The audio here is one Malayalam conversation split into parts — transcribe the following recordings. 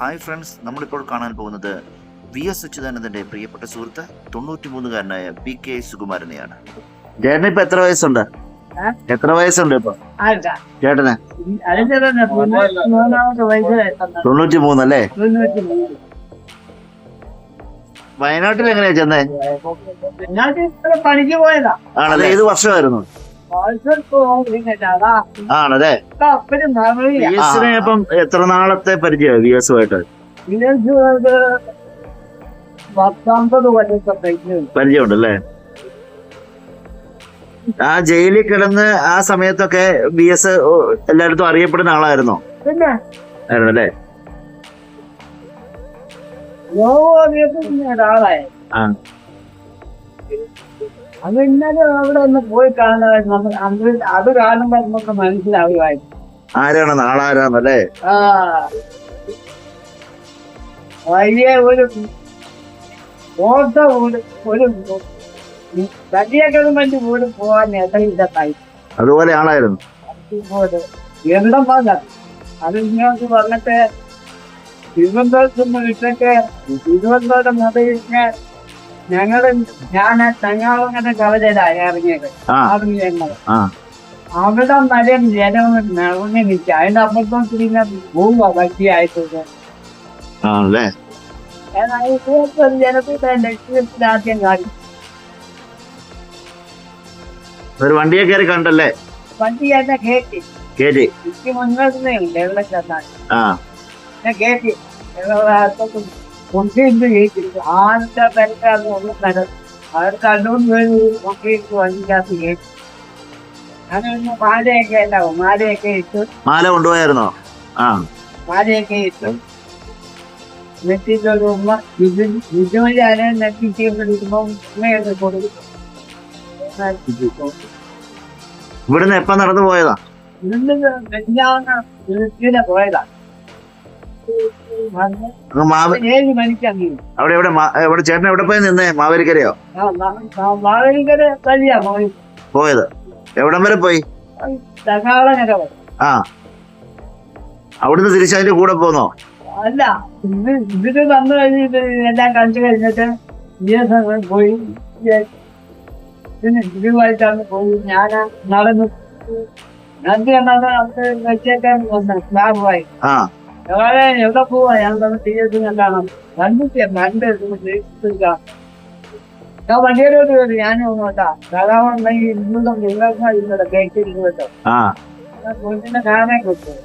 ഹായ് ഫ്രണ്ട്സ് നമ്മളിപ്പോൾ കാണാൻ പോകുന്നത് വി എസ് അച്യുതാനന്ദന്റെ പ്രിയപ്പെട്ട സുഹൃത്ത് തൊണ്ണൂറ്റിമൂന്നുകാരനായ പി കെ സുകുമാരനെയാണ്. ചേട്ടന് ഇപ്പൊ എത്ര വയസ്സുണ്ട്? എത്ര വയസ്സുണ്ട് ഇപ്പൊ? ചേട്ടന്? തൊണ്ണൂറ്റി മൂന്നല്ലേ വയനാട്ടിൽ എങ്ങനെയാ ചെന്നേ? ആണല്ലേ? ഏത് വർഷമായിരുന്നു? ആണല്ലേ? വിഎസിനെ വി ഇപ്പം എത്ര നാളത്തെ പരിചയമാണ് വി എസ് ആയിട്ട് പരിചയമുണ്ട്. അല്ലേ ആ ജയിലിൽ കിടന്ന് ആ സമയത്തൊക്കെ ബി എസ് എല്ലായിടത്തും അറിയപ്പെടുന്ന ആളായിരുന്നോ? ആയിരുന്നല്ലേ? ആ. അത് ഇന്നലെ അവിടെ ഒന്ന് പോയി കാണാൻ നമുക്ക് അത് അത് കാണുമ്പോൾ നമുക്ക് മനസ്സിലാവുമായിരുന്നു. ആരാണ് ആളാരാന്നല്ലേ ആ. വലിയ ഒരു ഒരു ഒരു വലിയ ഗവൺമെന്റ് വീട് പോവാൻ എത്രയില്ലായി അതുപോലെ ആളായിരുന്നു. എണ്ണം വന്ന. അത് ഇങ്ങോട്ട് പറഞ്ഞിട്ട് തിരുവനന്തപുരത്ത് നിന്ന് വിട്ടൊക്കെ തിരുവനന്തപുരം മുതലിട്ട് ഞങ്ങൾ ഞാൻ ചങ്ങാളങ്ങനെ കവലയിലായി ഇറങ്ങിയത്. അവിടെ നല്ല ജനം നിറഞ്ഞു നിൽക്കുക അതിന്റെ അപ്പുറത്തോട്ട് പിന്നെ പോവുക വറ്റിയായിട്ടുണ്ട്. ആണല്ലേ? ഒരു വണ്ടിയെ കയറി കണ്ടല്ലേ? വണ്ടി എന്നെ കേട്ടി എനിക്ക് മുന്നോട്ടേ കേട്ടി കൊണ്ടിട്ട് കേട്ടി ആരുടെ പെരക്കാരൻ ഒന്നും തരം അവർ കണ്ടുകൊണ്ട് കൊണ്ടിട്ട് വണ്ടിക്കകത്ത് കേട്ടി അങ്ങനെ മാലയൊക്കെ ഉണ്ടാവും. മാലയൊക്കെ ഇട്ട്. മാല കൊണ്ടുപോയായിരുന്നോ? ആ. മാലയൊക്കെ ഇട്ട്. നെറ്റിട്ടൊരു ഉമ്മ ഇത് ഇതുവരെ നെറ്റിച്ച് പിടിക്കുമ്പോൾ ഉമ്മയൊക്കെ കൊടുക്കും ഇവിടുന്ന് എപ്പ നടന്നു പോയതാ? ഇവിടുന്ന് പോയതാ. മാവ അവിടെ എവിടെ? എവിടെ ചേട്ടൻ എവിടെ പോയി നിന്നേ? മാവേലിക്കരയോ? പോയത്. എവിടം വരെ പോയി? ആ. അവിടുന്ന് തിരിച്ച് അതിന്റെ കൂടെ പോന്നോ? അല്ല ഇത് ഇതിന് വന്നു കഴിഞ്ഞിട്ട് എല്ലാം കഴിച്ചു കഴിഞ്ഞിട്ട് പോയി. പിന്നെ ഇതുമായിട്ടാണ് പോയി. ഞാൻ നടന്നു നന്ദി എന്നാണ് നമുക്ക് വെച്ചേക്കാൻ വന്നത് സ്ലാബായി ആ. എവിടെ? പോവാ? ഞാൻ തന്നെ തീയതി കാണാം. കണ്ടിട്ട് കണ്ട് തീർക്കാം ഞാൻ വണ്ടിയിലോട്ട് വരും ഞാനും ഒന്നോട്ടാ ധാരാളം ഇന്നും നിങ്ങൾക്ക് ഇന്നലെ കേട്ടിരുന്നു ആ. കൊച്ചിനെ കാണാൻ കിട്ടും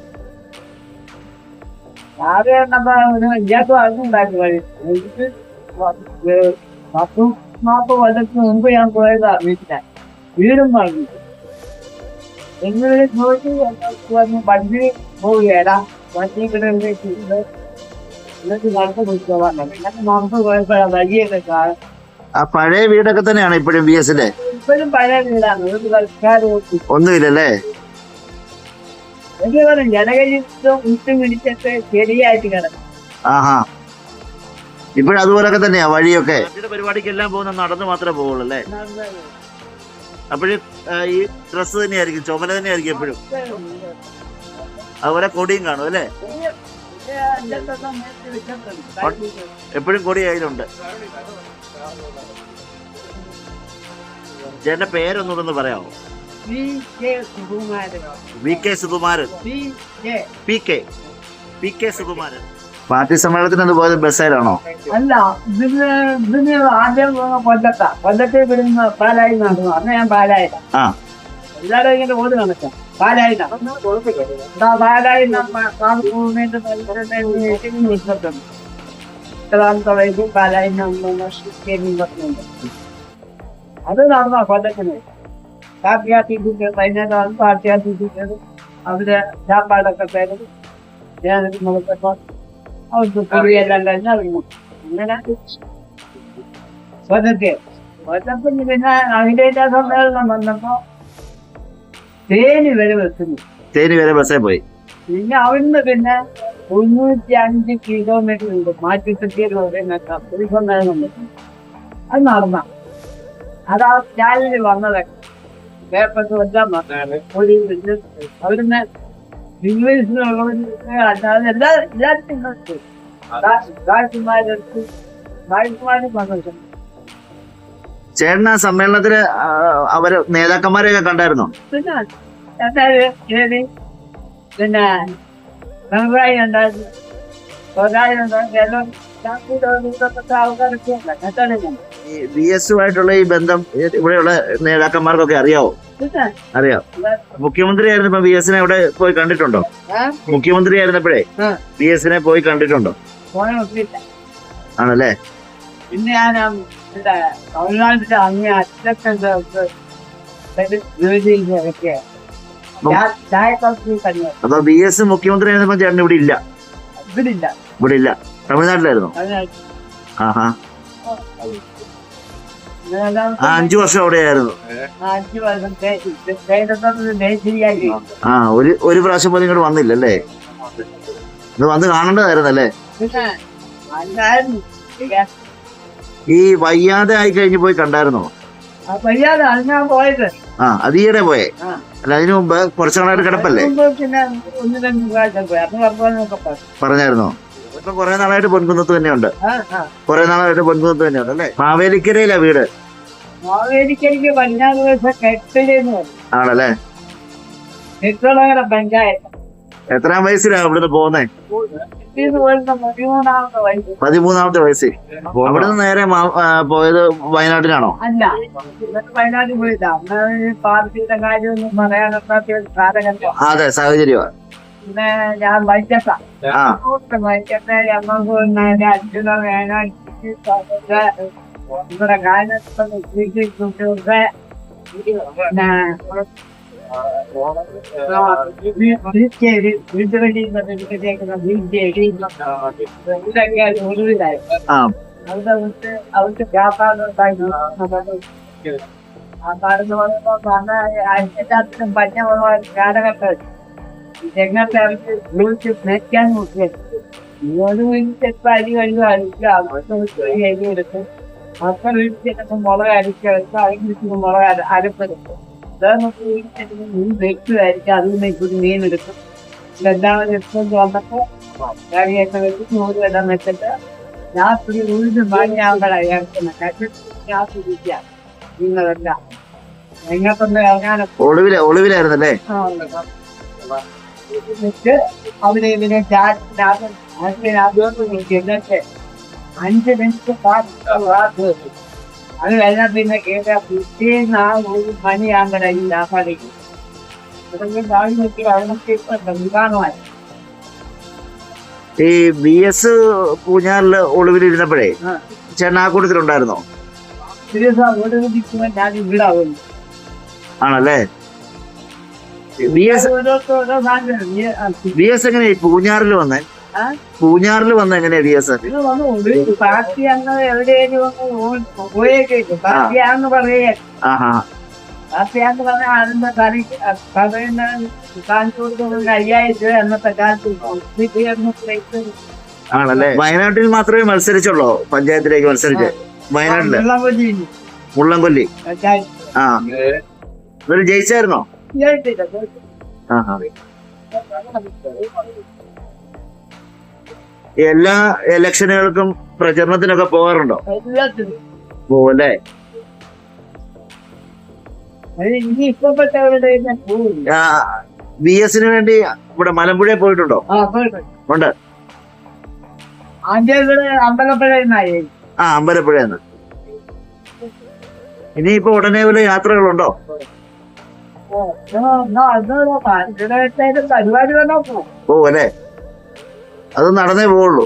എന്നപ്പോ ഒരു ഇയാൾക്ക് അറിഞ്ഞുണ്ടാക്കി വഴി. എനിക്ക് പത്ത് നാൽപ്പത് കൊല്ലത്തിന് മുമ്പ് ഞാൻ പോയതാ വീട്ടിലെ. വീടും പറഞ്ഞു എങ്ങനെ ചോദിച്ചു? വന്ന് വണ്ടി പോവുകയല്ല ഇവിടെ ആ പഴയ വീടൊക്കെ തന്നെയാണ് ഇപ്പോഴും ബി എസിലെ ഇപ്പോഴും പഴയ വീടാണ്. ഒന്നുമില്ലല്ലേ? ആഹാ. ഇപ്പോഴും അതുപോലൊക്കെ തന്നെയാ വഴിയൊക്കെ? പരിപാടിക്ക് എല്ലാം പോകുന്ന നടന്ന് മാത്രമേ പോകുള്ളൂ അല്ലേ അപ്പോഴും ഈ ഡ്രസ്സ് തന്നെയായിരിക്കും ചുമല തന്നെയായിരിക്കും എപ്പോഴും. അതുപോലെ കൊടിയും കാണും അല്ലേ? എപ്പോഴും കൊടി കയ്യിലുണ്ട് ചേട്ടന്റെ പേരൊന്നുകൂടെ ഒന്ന് പറയാമോ? V K Sukumaran. P K. P K Sukumaran. Party സമ്മേളനത്തിന് ഒന്ന് പോയത് ബസ്സേലാണോ അല്ല ഇതിന് ഇതിന് ആദ്യം കൊല്ലത്താ. കൊല്ലത്തെ വിടുന്ന പാലായി നടന്നു. അന്ന് ഞാൻ പാലായില്ല ആ. എല്ലാവരും ഇങ്ങനെ ഓടി നടക്കാം. പാലായില്ല പാലായി എത്രാമത്തെ വയസ്സിൽ പാലായി പറഞ്ഞുണ്ട് അത് നടന്ന കൊല്ലത്തിന്? കാപ്പിയാത്തിട്ട് വൈകുന്നേരം പാർട്ടിയാത്തിട്ട് അവർ ചാപ്പാടൊക്കെ തരും ഞാൻ നോക്കപ്പോ അവർക്ക് പൊടിയെല്ലാം കഴിഞ്ഞ് ഇറങ്ങും. അങ്ങനെ സ്വതത്തെ സ്വതത്തിന് പിന്നെ അതിന്റെ സമ്മേളനം വന്നപ്പോ തേനി വരെ വെക്കുന്നു തേനി വരെ ബസ്സേ പോയി പിന്നെ അവിടുന്ന് പിന്നെ തൊണ്ണൂറ്റി അഞ്ച് കിലോമീറ്റർ ഉണ്ട് മാറ്റി ഒരു സമ്മേളനം വെക്കും. അത് നടന്ന അതാ ചാനലിൽ വന്നത് പേപ്പർ എല്ലാം വന്നാണ് ഒരു അവിടുന്ന് ഇംഗ്ലീഷിലുള്ളവർക്ക് അല്ലാതെ എല്ലാ എല്ലാത്തിനും രാജകുമാരടുത്ത് ഡാക്ടർമാരും സന്തോഷം ചേട്ടൻ ആ സമ്മേളനത്തിൽ അവർ നേതാക്കന്മാരെയൊക്കെ കണ്ടായിരുന്നോ? പിന്നെ പിണറായി ഉണ്ടായിരുന്നു. ഞാൻ. ഈ ബി എസുമായിട്ടുള്ള ഈ ബന്ധം ഇവിടെയുള്ള നേതാക്കന്മാർക്കൊക്കെ അറിയാവോ? അറിയാം. മുഖ്യമന്ത്രി ആയിരുന്നപ്പോ ബി എസിനെ ഇവിടെ പോയി കണ്ടിട്ടുണ്ടോ? മുഖ്യമന്ത്രി ആയിരുന്നപ്പോഴേ. ബി എസിനെ പോയി കണ്ടിട്ടുണ്ടോ? ആണല്ലേ? പിന്നെ ഞാൻ ഇവിടെ അങ്ങേ അപ്പൊ ബി എസ് മുഖ്യമന്ത്രി ആയിരുന്നപ്പോ ചേട്ടൻ ഇവിടെ ഇല്ല? ഇവിടെ ഇല്ല. തമിഴ്നാട്ടിലായിരുന്നു? ആഹാ. ആ അഞ്ചു വർഷം അവിടെയായിരുന്നു. ആയിരുന്നു വർഷം. ദേശീയായി ആ. ഒരു ഒരു പ്രാവശ്യം പോലും ഇങ്ങോട്ട് വന്നില്ലല്ലേ? ഇത് വന്ന് കാണേണ്ടതായിരുന്നല്ലേ? ഈ വയ്യാതെ ആയി കഴിഞ്ഞ് പോയി കണ്ടായിരുന്നോ? വയ്യാതെ. അത് ഞാൻ പോയത്. ആ അത് ഈയിടെ പോയേ അല്ല അതിനു മുമ്പ് കുറച്ചു നാളായിട്ട് കിടപ്പല്ലേ? മുമ്പ് പിന്നെ ഒന്ന് രണ്ട് പ്രാവശ്യം പോയി. അന്ന് പറഞ്ഞൊക്കെ പറഞ്ഞു പറഞ്ഞായിരുന്നോ? ഇപ്പൊ കുറെ നാളായിട്ട് പൊൻകുന്നത്ത് തന്നെയുണ്ട്. കുറെ നാളായിട്ട് പൊൻകുന്നത്ത് തന്നെയുണ്ട് അല്ലേ? മാവേലിക്കരയിലാ വീട്? പതിനാറ് കെട്ടിലെന്ന് ആണല്ലേ? പഞ്ചായത്ത്. എത്രാം വയസ്സിലാ ഇവിടുന്ന് പോകുന്നേ പതിമൂന്നാമത്തെ വയസ്സ്. അവിടെ നിന്ന് നേരെ പോയത് വയനാട്ടിലാണോ? അല്ല. വയനാട്ടിൽ പോയില്ല പാർട്ടിയുടെ കാര്യമൊന്നും അതെ സാഹചര്യമാണ് പിന്നെ ഞാൻ വൈറ്റത്ത ആ. വൈറ്റത്ത ഞങ്ങൾക്ക് അച്ഛനോ വേണോ ഇവിടെ അവർക്ക് വ്യാപാരം ആ. കാലത്ത് വന്നപ്പോ എല്ലാത്തിനും പഞ്ഞ കാലഘട്ടം രംഗത്തെ അവർക്ക് വിളിച്ച് മെച്ചാൻ നോക്കിയത് ഇങ്ങോട്ട് വിളിച്ചപ്പോ അരി കഴിവ് അരിക്കുക അവർക്ക് എരി എടുക്കും മക്കൾ വിളിച്ചിട്ട് മുളക് അരിച്ചെടുത്ത് അതിന് മുളക് അര- അരപ്പെടുക്കും മീൻ വെക്കുമായിരിക്കും അതിൽ നിന്ന് ഇപ്പോഴും മീൻ എടുക്കും രണ്ടാമത് എടുത്തുകൊണ്ട് വന്നപ്പോ കറിയൊക്കെ വെച്ച് നൂറ് വെള്ളം വെച്ചിട്ട് രാത്രി ഉഴുത് മണിയാകുമ്പോഴാണ് ഇറക്കുന്നത് ഞാൻ കുടിക്കാം നിങ്ങളെല്ലാം നിങ്ങൾക്കൊന്ന് ഇറങ്ങാനൊക്കെ ഒളിവില ഒളിവിലായിരുന്നല്ലേ എന്നിട്ട് അവർ ഇതിനെ അതുകൊണ്ട് എന്നിട്ട് അഞ്ച് മിനിറ്റ് അത് കഴിഞ്ഞാൽ പിന്നെ കേട്ടാ പിറ്റേന്ന് ആ ഒരു മണിയാകുമ്പോഴാണ് ഈ അതൊക്കെ നോക്കി ഇപ്പൊ നിർമ്മാണമായി ഈ ബി എസ് പൂഞ്ഞാറിൽ ഒളിവിലിരുന്നപ്പോഴേ. ചേട്ടൻ ആ കൂട്ടത്തിലുണ്ടായിരുന്നോ ആണല്ലേ? ബി എസ് ബി എസ് എങ്ങനെ പൂഞ്ഞാറിൽ വന്നേ? പൂഞ്ഞാറിൽ വന്ന എങ്ങനെയാ ഒരു പാർട്ടി എവിടെയെങ്കിലും പറയേ ആഹാ. പാർട്ടിയാന്ന് പറഞ്ഞാൽ അതിന്റെ കളി പറയുന്ന കാണിച്ചു കൊടുക്കുന്നത് അയ്യായിരം രൂപ അന്നത്തെ കാലത്ത് ആണല്ലേ? വയനാട്ടിൽ മാത്രമേ മത്സരിച്ചുള്ളൂ? പഞ്ചായത്തിലേക്ക് മത്സരിച്ച്? വയനാട്ടിൽ? മുള്ളംകൊല്ലി. ആ. ഇവർ ജയിച്ചായിരുന്നോ? ആ എല്ലാ ഇലക്ഷനുകൾക്കും പ്രചരണത്തിനൊക്കെ പോകാറുണ്ടോ? എല്ലാത്തിനും. പോവല്ലേ? ബി എസിന് വേണ്ടി ഇവിടെ മലമ്പുഴയിൽ പോയിട്ടുണ്ടോ? ഉണ്ട്. ആ അമ്പലപ്പുഴ ഇനിയിപ്പോ ഉടനെ വല്ല യാത്രകളുണ്ടോ? പോവല്ലേ? അത് നടന്നേ പോവുള്ളൂ.